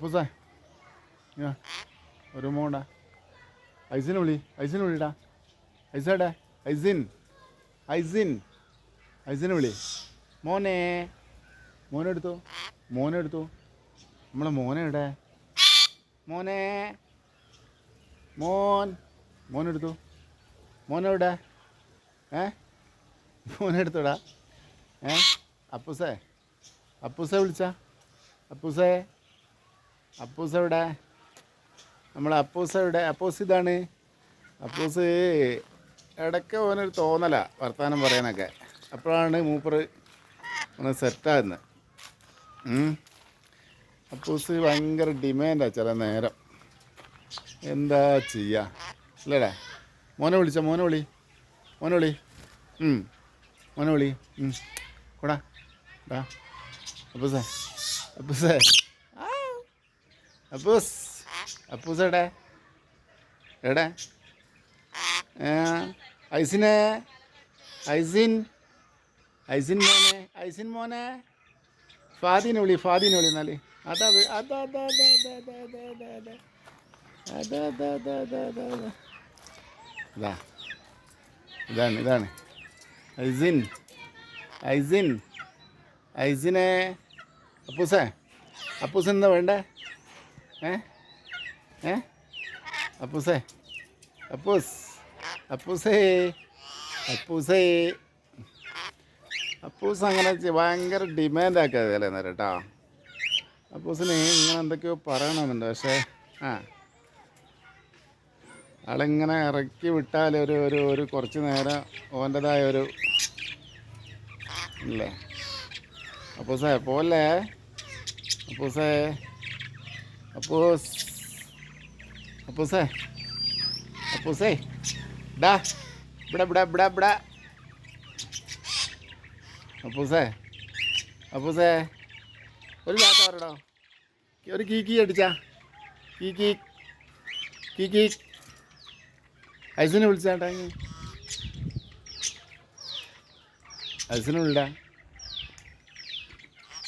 അപ്പൂസേ ഒരു മോണ്ടാ ഐസിൻ വിളി. ഐസിൻ വിളിടാ. ഐസേടെ ഐസിൻ. ഐസിൻ. ഐസിൻ വിളി. മോനെ. മോനെ എടുത്തു മോനെ എടുത്തു നമ്മളെ മോനെ ഇടേ മോനെ. മോൻ. മോനെടുത്തു. മോനെവിടെ ഏ? മോനെടുത്തോടാ. ഏ? അപ്പൂസേ. അപ്പൂസേ വിളിച്ച. അപ്പൂസേ. അപ്പൂസ് എവിടെ? നമ്മൾ അപ്പൂസ് എവിടെ? അപ്പൂസ് ഇതാണ്. അപ്പൂസ് ഇടയ്ക്ക് ഓനൊരു തോന്നല വർത്തമാനം പറയാനൊക്കെ. അപ്പോഴാണ് മൂപ്പർ ഒന്ന് സെറ്റാകുന്നത് അപ്പൂസ് ഭയങ്കര ഡിമാൻഡാണ് ചില നേരം. എന്താ ചെയ്യുക അല്ലേടാ മോനെ വിളിച്ച മോനെ വിളി. മോനെ വിളി. മോനെ വിളി. കൂടാ. അപ്പൂസേ. അപ്പൂസേ. അപ്പൂസ് അപ്പൂസ് എവിടെ എവിടെ ഐസിനെ ഐസിൻ ഐസിൻ മോനെ ഐസിൻ മോനെ ഫാദിനെ വിളി ഫാദിനെ വിളി എന്നാൽ അതാ അതാ അതാ അതാ അതാ അതാ അതാ അതാ അതാ അതാ അതാ അതാ അതാ ഇതാ ഇതാണ് ഇതാണ് ഐസിൻ ഐസിൻ ഐസിനെ അപ്പൂസേ അപ്പൂസ് എന്താ വേണ്ടേ ഏ? ഏ? അപ്പൂസേ അപ്പൂസ് അപ്പൂസേ അപ്പൂസേ. അപ്പൂസ് അങ്ങനെ ഭയങ്കര ഡിമാൻഡ് ആക്കാതെ നേരം കേട്ടോ. അപ്പൂസിന് ഇങ്ങനെ എന്തൊക്കെയോ പറയണമെന്നുണ്ട് പക്ഷേ ആ. ആളിങ്ങനെ ഇറക്കി വിട്ടാൽ ഒരു ഒരു ഒരു കുറച്ച് നേരം ഓന്റെതായ ഒരു ഇല്ലേ? അപ്പൂസേ പോലെ. അപ്പൂസേ. അപ്പൂസ് അപ്പൂസേ അപ്പൂസേ ഡാ ഇവിടെ ഇവിടെ ഇവിടെ ഇവിടെ അപ്പൂസേ അപ്പൂസേ ഒരു ചാത്ത പറയടോ ഒരു കീ കീ അടിച്ചാ. കീ കീ കീ കീ. ഐസിനെ വിളിച്ചാട്ടാ ഐസിനെ വിളിടാ.